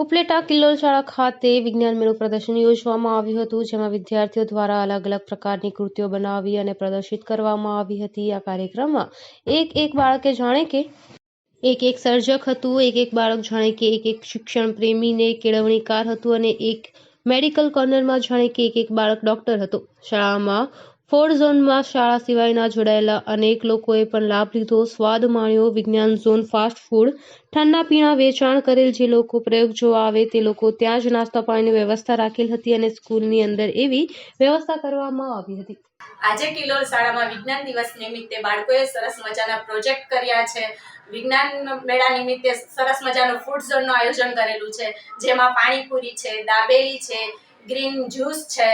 ઉપલેટા કિલ્લોલ શાળા ખાતે વિજ્ઞાન મેળો પ્રદર્શન યોજવામાં આવ્યું હતું, જેમાં વિદ્યાર્થીઓ દ્વારા અલગ અલગ પ્રકારની કૃતિઓ બનાવી અને પ્રદર્શિત કરવામાં આવી હતી. આ કાર્યક્રમમાં એક એક બાળકે જાણે કે એક એક સર્જક હતું, એક એક બાળક જાણે કે એક એક શિક્ષણ પ્રેમીને કેળવણીકાર હતું અને એક મેડિકલ કોર્નરમાં જાણે કે એક એક બાળક ડોક્ટર હતો. શાળામાં ફોર ઝોનમાં શાળા સિવાયના જોડાયેલા અનેક લોકોએ પણ લાભ લીધો. સ્વાદ માણ્યો, વિજ્ઞાન ઝોન ફાસ્ટ ફૂડ, ઠંડા પીણા વેચાણ કરેલ જે લોકો પ્રયોગ જોવા આવે તે લોકો ત્યાં જ નાસ્તા પાણીની વ્યવસ્થા રાખેલ હતી અને સ્કૂલની અંદર એવી વ્યવસ્થા કરવામાં આવી હતી. આજે કિલોલ શાળામાં વિજ્ઞાન દિવસ નિમિત્તે બાળકોએ સરસ મજાના પ્રોજેક્ટ કર્યા છે. વિજ્ઞાન મેળા નિમિત્તે સરસ મજાનું ફૂડ ઝોનનું આયોજન કરેલું છે. જેમાં પાણીપુરી છે, દાબેલી છે, ગ્રીન જ્યુસ છે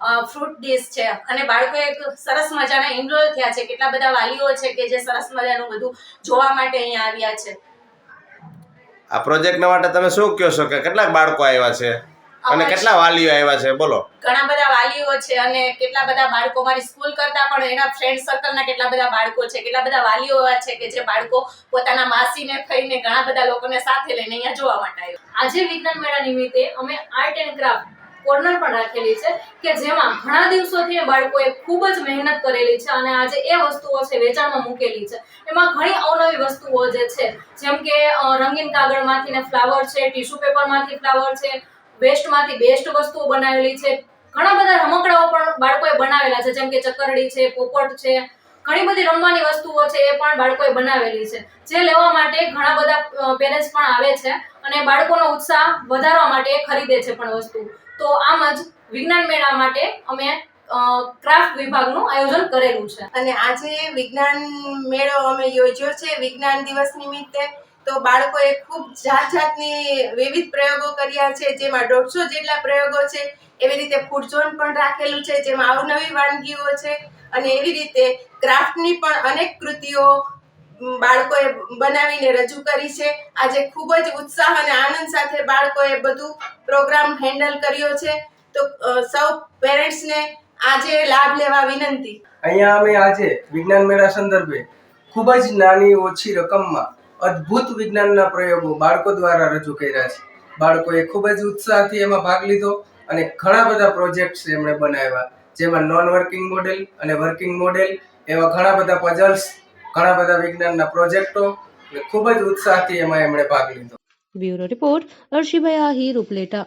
ફ્રૂટ ડીશ છે. અને બાળકો એક સરસ મજાના ઇનરોલ થયા છે. કેટલા બધા વાલીઓ છે કે જે સરસ મજાનું બધું જોવા માટે અહીંયા આવ્યા છે. આ પ્રોજેક્ટના માટે તમે શું કહો છો કે કેટલા બાળકો આવ્યા છે? અને કેટલા વાલીઓ આવ્યા છે? બોલો. ઘણા બધા વાલીઓ છે અને કેટલા બધા બાળકો મારી સ્કૂલ કરતા પણ એના ફ્રેન્ડ સર્કલના કેટલા બધા બાળકો છે. કેટલા બધા વાલીઓ એવા છે કે જે બાળકો પોતાના માસીને થઈને ઘણા બધા લોકોને સાથે લઈને અહીંયા જોવા માટે આવ્યા. આજે વિજ્ઞાન મેળા નિમિત્તે અમે આર્ટ એન્ડ ક્રાફ્ટ કોર્નર પણ રાખેલી છે કે જેમાં ઘણા દિવસોથી બાળકોએ ખૂબ જ મહેનત કરેલી છે અને આજે એ વસ્તુઓ છે વેચાણમાં મૂકેલી છે. એમાં ઘણી અવનવી વસ્તુઓ જે છે, જેમ કે રંગીન કાગળમાંથી ને ફ્લાવર છે ટીશ્યુ પેપરમાંથી ફ્લાવર છે વેસ્ટમાંથી બેસ્ટ વસ્તુઓ બનાવેલી છે. ઘણા બધા રમકડાઓ પણ બાળકોએ બનાવેલા છે, જેમ કે ચકરડી છે, પોપટ છે ઘણી બધી રમવાની વસ્તુઓ છે એ પણ બાળકોએ બનાવેલી છે. જે લેવા માટે ઘણા બધા પેરેન્ટ્સ પણ આવે છે અને બાળકોનો ઉત્સાહ વધારવા માટે એ ખરીદે છે પણ વસ્તુ. તો આમ જ વિજ્ઞાન મેળા માટે અમે ક્રાફ્ટ વિભાગનું આયોજન કરેલું છે. અને આજે વિજ્ઞાન મેળો અમે યોજ્યો છે વિજ્ઞાન દિવસ નિમિત્તે. તો બાળકોએ ખૂબ જાત જાતની વિવિધ પ્રયોગો કર્યા છે, જેમાં દોઢસો જેટલા પ્રયોગો છે. એવી રીતે ફૂડ ઝોન પણ રાખેલું છે, જેમાં અવનવી વાનગીઓ છે. અને એવી રીતે ક્રાફ્ટની પણ અનેક કૃતિઓ બાળકોએ બનાવીને રજૂ કરી છે. આજે ખૂબ જ ઉત્સાહ અને આનંદ સાથે બાળકોએ બધું પ્રોગ્રામ હેન્ડલ કર્યો છે. તો સૌ પેરેન્ટ્સને આજે લાભ લેવા વિનંતી. અહીંયા અમે આજે વિજ્ઞાન મેળા સંદર્ભે ખૂબ જ નાની ઓછી રકમમાં અદ્ભુત વિજ્ઞાનના પ્રયોગો બાળકો દ્વારા રજૂ કર્યા છે. બાળકોએ ખૂબ જ ઉત્સાહથી એમાં ભાગ લીધો અને ઘણા બધા પ્રોજેક્ટ્સ એમણે બનાવ્યા. જેમાં નોન વર્કિંગ મોડેલ અને વર્કિંગ મોડેલ એવા ઘણા બધા પઝલ્સ ઘણા બધા વિજ્ઞાનના પ્રોજેક્ટો ખૂબ જ ઉત્સાહથી એમાં એમણે ભાગ લીધો. બ્યુરો રિપોર્ટ અર્શિભાઈ આહિર ઉપલેટા.